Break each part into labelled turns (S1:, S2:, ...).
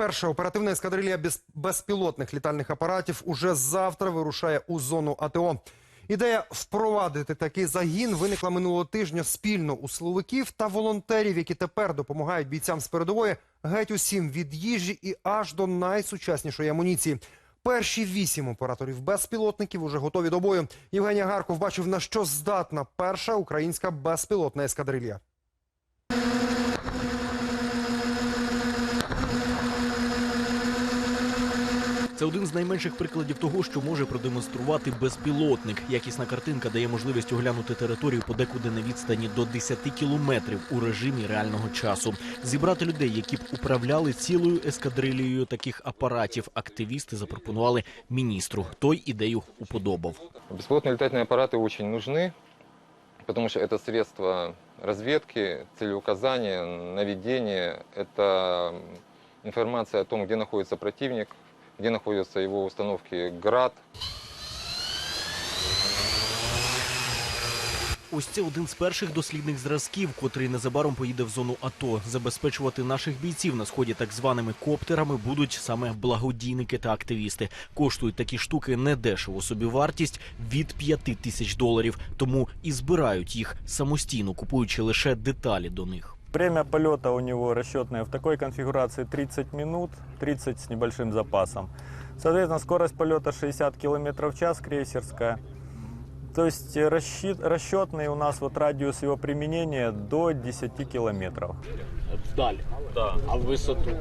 S1: Перша оперативна ескадрилія без- безпілотних літальних апаратів уже завтра вирушає у зону АТО. Ідея впровадити такий загін виникла минулого тижня спільно у силовиків та волонтерів, які тепер допомагають бійцям з передової геть усім від їжі і аж до найсучаснішої амуніції. Перші вісім операторів безпілотників уже готові до бою. Євгенія Гарков бачив на що здатна перша українська безпілотна ескадрилія.
S2: Це один з найменших прикладів того, що може продемонструвати безпілотник. Якісна картинка дає можливість оглянути територію подекуди на відстані до 10 кілометрів у режимі реального часу. Зібрати людей, які б управляли цілою ескадрилією таких апаратів. Активісти запропонували міністру. Той ідею уподобав.
S3: Беспилотные летательные аппараты очень нужны, потому что это средство разведки, целеуказания, наведения. Это информация о том, где находится противник, где находятся его установки ГРАД.
S2: Ось це один з перших дослідних зразків, котрий незабаром поїде в зону АТО. Забезпечувати наших бійців на сході так званими коптерами будуть саме благодійники та активісти. Коштують такі штуки недешево. Собівартість від 5 тисяч доларів. Тому і збирають їх самостійно, купуючи лише деталі до них.
S4: Время полета у него расчетное в такой конфигурации 30 минут, 30 с небольшим запасом. Соответственно, скорость полета 60 км в час крейсерская. То есть э, расчет, расчетный у нас вот радиус его применения до 10 километров.
S2: Вдаль.
S4: Да.
S2: А в висоту?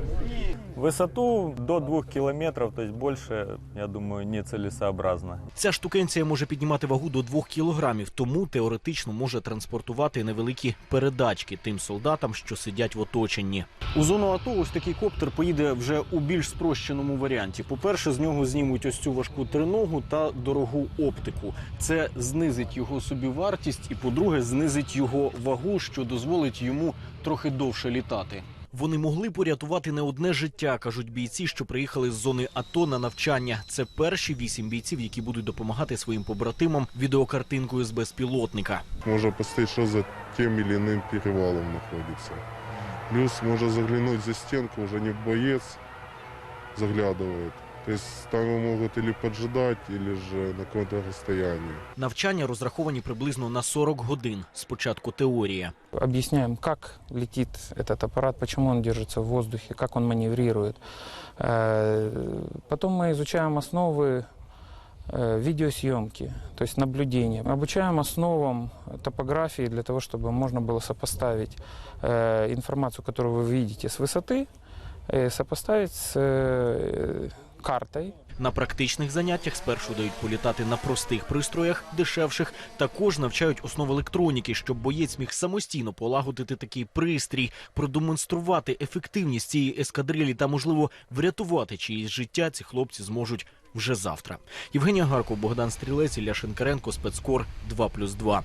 S4: Высоту до 2 километров, то есть больше, я думаю, нецелесообразно.
S2: Ця штукенція може піднімати вагу до 2 кілограмів, тому теоретично може транспортувати невеликі передачки тим солдатам, що сидять в оточенні. У зону АТО ось такий коптер поїде вже у більш спрощеному варіанті. По-перше, з нього знімуть ось цю важку триногу та дорогу оптику. Це знизить його собівартість, і по-друге, знизить його вагу, що дозволить йому трохи довше літати. Вони могли порятувати не одне життя, кажуть бійці, що приїхали з зони АТО на навчання. Це перші вісім бійців, які будуть допомагати своїм побратимам відеокартинкою з безпілотника.
S5: Можно посмотреть, что за тем или иным перевалом находится. Плюс можно заглянуть за стенку, уже не боец заглядывает. То есть там его могут или поджидать, или же на каком-то расстоянии.
S2: Навчання розраховані приблизно на 40 годин. Спочатку теорія.
S6: объясняем, как летит этот аппарат, почему он держится в воздухе, как он маневрирует. Э, Потом мы изучаем основы э, видеосъемки, то есть наблюдения. Обучаем основам топографии для того, чтобы можно было сопоставить э, информацию, которую вы видите с высоты, э, сопоставить с э, картой,
S2: На практичних заняттях спершу дають політати на простих пристроях, дешевших. Також навчають основ електроніки, щоб боєць міг самостійно полагодити такий пристрій, продемонструвати ефективність цієї ескадрилі та, можливо, врятувати чиїсь життя. Ці хлопці зможуть вже завтра. Євгенія Гарков, Богдан Стрілець, Ілля Шинкаренко, спецкор 2+,2.